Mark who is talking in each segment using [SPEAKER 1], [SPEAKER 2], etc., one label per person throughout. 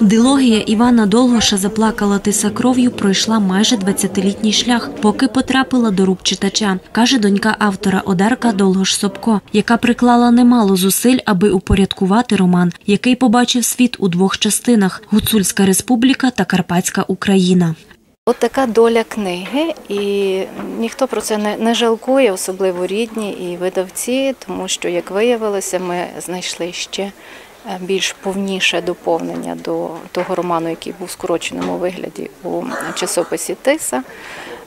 [SPEAKER 1] Дилогія Івана Долгоша заплакала тиса кров'ю пройшла майже 20-літній шлях, поки потрапила до рук читача, каже донька автора Одарка Долгош Собко, яка приклала немало зусиль, аби упорядкувати роман, який побачив світ у двох частинах: Гуцульська республіка та Карпатська Україна.
[SPEAKER 2] От така доля книги, і ніхто про це не, не жалкує, особливо рідні і видавці, тому що, як виявилося, ми знайшли ще е, більш повніше доповнення до того роману, який був в скороченому вигляді у часописі Тиса.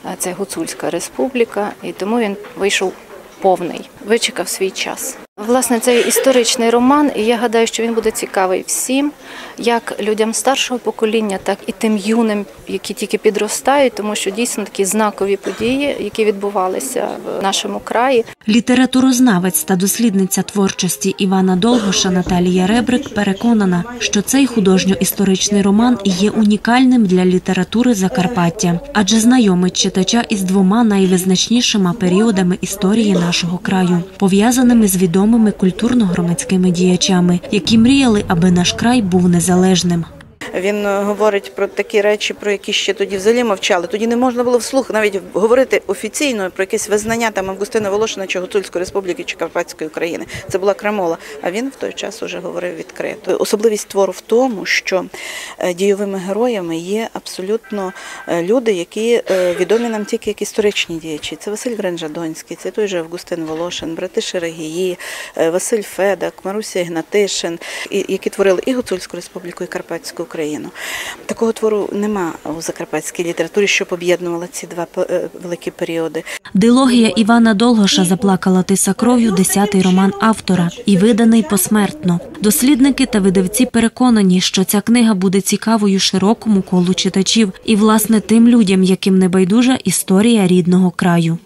[SPEAKER 2] Е, Це Гуцульська республіка, і тому він вийшов повний, вичекав свій час. Власне, це історичний роман, і я гадаю, що він буде цікавий всім, як людям старшого покоління, так і тим юним, які тільки підростають, тому що дійсно такі знакові події, які відбувалися в нашому краї.
[SPEAKER 1] Літературознавець та дослідниця творчості Івана Долгоша Наталія Ребрик переконана, що цей художньо-історичний роман є унікальним для літератури Закарпаття, адже знайомить читача із двома найвизначнішими періодами історії нашого краю, пов'язаними з відомими культурно-громадськими діячами, які мріяли, аби наш край був незалежним.
[SPEAKER 3] Він е, говорить про такі речі, про які ще тоді взагалі мовчали. Тоді не можна було вслух навіть говорити офіційно про якесь визнання там Августина Волошина чи Гуцульської республіки чи Карпатської України. Це була крамола. А він в той час уже говорив відкрито. Особливість твору в тому, що е, дійовими героями є абсолютно е, люди, які відомі нам тільки як історичні діячі. Це Василь Гринжадонський, це той же Августин Волошин, брати Шерегії, Василь Федак, Маруся Ігнатишин, які творили і Гуцульську республіку, і Карпатську Україну. Такого твору нема у закарпатській літературі, щоб об'єднувала ці два е, великі періоди.
[SPEAKER 1] Дилогія Івана Долгоша заплакала тиса кров'ю десятий роман автора і виданий посмертно. Дослідники та видавці переконані, що ця книга буде цікавою широкому колу читачів і, власне, тим людям, яким не байдужа історія рідного краю.